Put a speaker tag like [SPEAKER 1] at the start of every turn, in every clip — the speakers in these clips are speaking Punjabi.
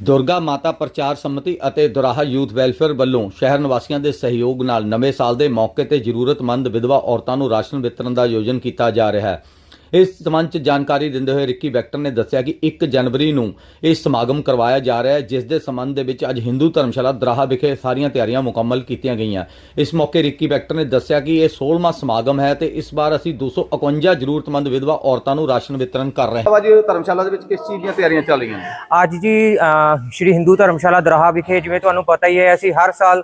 [SPEAKER 1] ਦੁਰਗਾ ਮਾਤਾ ਪ੍ਰਚਾਰ ਸੰਮਤੀ ਅਤੇ ਦੁਰਾਹਾ ਯੂਥ ਵੈਲਫੇਅਰ ਵੱਲੋਂ ਸ਼ਹਿਰ ਨਿਵਾਸੀਆਂ ਦੇ ਸਹਿਯੋਗ ਨਾਲ ਨਵੇਂ ਸਾਲ ਦੇ ਮੌਕੇ ਤੇ ਜ਼ਰੂਰਤਮੰਦ ਵਿਧਵਾ ਔਰਤਾਂ ਨੂੰ ਰਾਸ਼ਨ ਵਿਤਰਨ ਦਾ ਆਯੋਜਨ ਕੀਤਾ ਜਾ ਰਿਹਾ ਹੈ। ਇਸ ਸੰਬੰਧ 'ਚ ਜਾਣਕਾਰੀ ਦਿੰਦੇ ਹੋਏ ਰਿੱਕੀ ਵੈਕਟਰ ਨੇ ਦੱਸਿਆ ਕਿ 1 ਜਨਵਰੀ ਨੂੰ ਇਹ ਸਮਾਗਮ ਕਰਵਾਇਆ ਜਾ ਰਿਹਾ ਹੈ ਜਿਸ ਦੇ ਸੰਬੰਧ ਦੇ ਵਿੱਚ ਅੱਜ ਹਿੰਦੂ ਧਰਮਸ਼ਾਲਾ ਦਰਾਹਾ ਵਿਖੇ ਸਾਰੀਆਂ ਤਿਆਰੀਆਂ ਮੁਕੰਮਲ ਕੀਤੀਆਂ ਗਈਆਂ। ਇਸ ਮੌਕੇ ਰਿੱਕੀ ਵੈਕਟਰ ਨੇ ਦੱਸਿਆ ਕਿ ਇਹ 16ਵਾਂ ਸਮਾਗਮ ਹੈ ਤੇ ਇਸ ਵਾਰ ਅਸੀਂ 251 ਜ਼ਰੂਰਤਮੰਦ ਵਿਧਵਾ ਔਰਤਾਂ ਨੂੰ ਰਾਸ਼ਨ ਵਿਤਰਨ ਕਰ ਰਹੇ ਹਾਂ।
[SPEAKER 2] ਅੱਜ ਧਰਮਸ਼ਾਲਾ ਦੇ ਵਿੱਚ ਕਿਸ ਚੀਜ਼ ਦੀਆਂ ਤਿਆਰੀਆਂ ਚੱਲ ਰਹੀਆਂ ਨੇ?
[SPEAKER 3] ਅੱਜ ਜੀ ਸ਼੍ਰੀ ਹਿੰਦੂ ਧਰਮਸ਼ਾਲਾ ਦਰਾਹਾ ਵਿਖੇ ਜਿਵੇਂ ਤੁਹਾਨੂੰ ਪਤਾ ਹੀ ਹੈ ਅਸੀਂ ਹਰ ਸਾਲ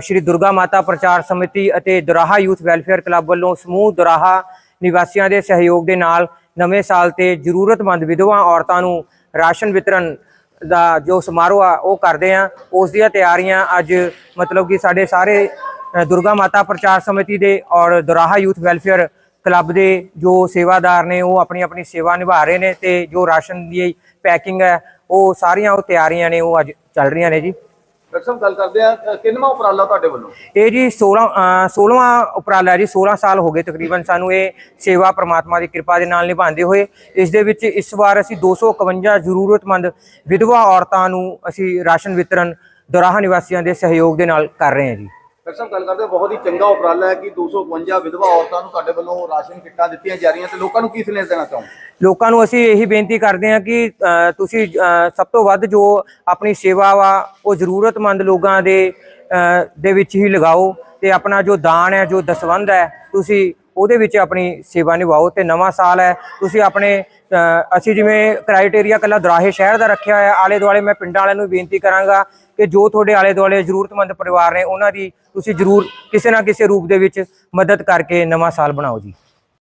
[SPEAKER 3] ਸ਼੍ਰੀ ਦੁਰਗਾ ਮਾਤਾ ਪ੍ਰਚਾਰ ਸਮਿਤੀ ਅਤੇ ਦਰਾਹਾ ਯੂਥ ਵੈਲਫੇਅਰ ਕਲੱਬ ਵੱਲੋਂ ਸਮੂਹ ਦਰਾਹਾ ਨਿਵਾਸੀਆਂ ਦੇ ਸਹਿਯੋਗ ਦੇ ਨਾਲ ਨਵੇਂ ਸਾਲ ਤੇ ਜ਼ਰੂਰਤਮੰਦ ਵਿਧਵਾ ਔਰਤਾਂ ਨੂੰ ਰਾਸ਼ਨ ਵਿਤਰਨ ਦਾ ਜੋ ਸਮਾਰੋਹ ਆ, ਉਹ ਕਰਦੇ ਆ। ਉਸ ਦੀਆਂ ਤਿਆਰੀਆਂ ਅੱਜ ਮਤਲਬ ਕਿ ਸਾਡੇ ਸਾਰੇ ਦੁਰਗਾ ਮਾਤਾ ਪ੍ਰਚਾਰ ਸਮਿਤੀ ਦੇ ਔਰ ਦੁਰਾਹਾ ਯੂਥ ਵੈਲਫੇਅਰ ਕਲੱਬ ਦੇ ਜੋ ਸੇਵਾਦਾਰ ਨੇ, ਉਹ ਆਪਣੀ ਆਪਣੀ ਸੇਵਾ ਨਿਭਾ ਰਹੇ ਨੇ ਤੇ ਜੋ ਰਾਸ਼ਨ ਦੀ ਪੈਕਿੰਗ ਹੈ, ਉਹ ਸਾਰੀਆਂ ਉਹ ਤਿਆਰੀਆਂ ਨੇ, ਉਹ ਅੱਜ ਚੱਲ ਰਹੀਆਂ ਨੇ ਜੀ।
[SPEAKER 2] ਡਾਕਟਰ ਸਾਹਿਬ ਗੱਲ ਕਰਦੇ ਆ ਕਿੰਨਵਾਂ ਉਪਰਾਲਾ ਤੁਹਾਡੇ ਵੱਲੋਂ?
[SPEAKER 3] ਇਹ ਜੀ 16 ਅ, 16ਵਾਂ ਉਪਰਾਲਾ ਹੈ ਜੀ 16 ਸਾਲ ਹੋ ਗਏ ਤਕਰੀਬਨ ਸਾਨੂੰ ਇਹ ਸੇਵਾ ਪ੍ਰਮਾਤਮਾ ਦੀ ਕਿਰਪਾ ਦੇ ਨਾਲ ਨਿਭਾਉਂਦੇ ਹੋਏ। ਇਸ ਦੇ ਵਿੱਚ ਇਸ ਵਾਰ ਅਸੀਂ 251 ਜ਼ਰੂਰਤਮੰਦ ਵਿਧਵਾ ਔਰਤਾਂ ਨੂੰ ਅਸੀਂ ਰਾਸ਼ਨ ਵਿਤਰਨ ਦੁਰਾਹਾ ਨਿਵਾਸੀਆਂ ਦੇ ਸਹਿਯੋਗ ਦੇ ਨਾਲ ਕਰ ਰਹੇ ਹਾਂ ਜੀ।
[SPEAKER 2] ਡਾਕਟਰ ਸਾਹਿਬ ਗੱਲ ਕਰਦੇ ਬਹੁਤ ਹੀ ਚੰਗਾ ਉਪਰਾਲਾ ਹੈ ਕਿ 252 ਵਿਧਵਾ ਔਰਤਾਂ ਨੂੰ ਤੁਹਾਡੇ ਵੱਲੋਂ ਰਾਸ਼ਨ ਕਿੱਟਾਂ ਦਿੱਤੀਆਂ ਜਾ ਰਹੀਆਂ ਤੇ ਲੋਕਾਂ ਨੂੰ ਕੀ ਸੰਦੇਸ਼ ਦੇਣਾ ਚਾਹੋ
[SPEAKER 3] ਲੋਕਾਂ ਨੂੰ ਅਸੀਂ ਇਹੀ ਬੇਨਤੀ ਕਰਦੇ ਹਾਂ ਕਿ ਤੁਸੀਂ ਸਭ ਤੋਂ ਵੱਧ ਜੋ ਆਪਣੀ ਸੇਵਾ ਵਾ, ਉਹ ਜ਼ਰੂਰਤਮੰਦ ਲੋਕਾਂ ਦੇ ਦੇ ਵਿੱਚ ਹੀ ਲਗਾਓ ਤੇ ਆਪਣਾ ਜੋ ਦਾਨ ਹੈ, ਜੋ ਦਸਵੰਧ ਹੈ, ਤੁਸੀਂ ਉਹਦੇ ਵਿੱਚ ਆਪਣੀ ਸੇਵਾ ਨਿਭਾਓ ਤੇ ਨਵਾਂ ਸਾਲ ਹੈ। ਤੁਸੀਂ ਆਪਣੇ ਅਸੀਂ ਜਿਵੇਂ ਕ੍ਰਾਈਟੇਰੀਆ ਕੱਲਾ ਦਰਾਹੇ ਸ਼ਹਿਰ ਦਾ ਰੱਖਿਆ ਹੋਇਆ ਆਲੇ ਦੁਆਲੇ ਮੈਂ ਪਿੰਡਾਂ ਵਾਲਿਆਂ ਨੂੰ ਬੇਨਤੀ ਕਰਾਂਗਾ ਕਿ ਜੋ ਤੁਹਾਡੇ ਆਲੇ ਦੁਆਲੇ ਜ਼ਰੂਰਤਮੰਦ ਪਰਿਵਾਰ ਨੇ, ਉਹਨਾਂ ਦੀ ਤੁਸੀਂ ਜ਼ਰੂਰ ਕਿਸੇ ਨਾ ਕਿਸੇ ਰੂਪ ਦੇ ਵਿੱਚ ਮਦਦ ਕਰਕੇ ਨਵਾਂ ਸਾਲ ਬਣਾਓ ਜੀ।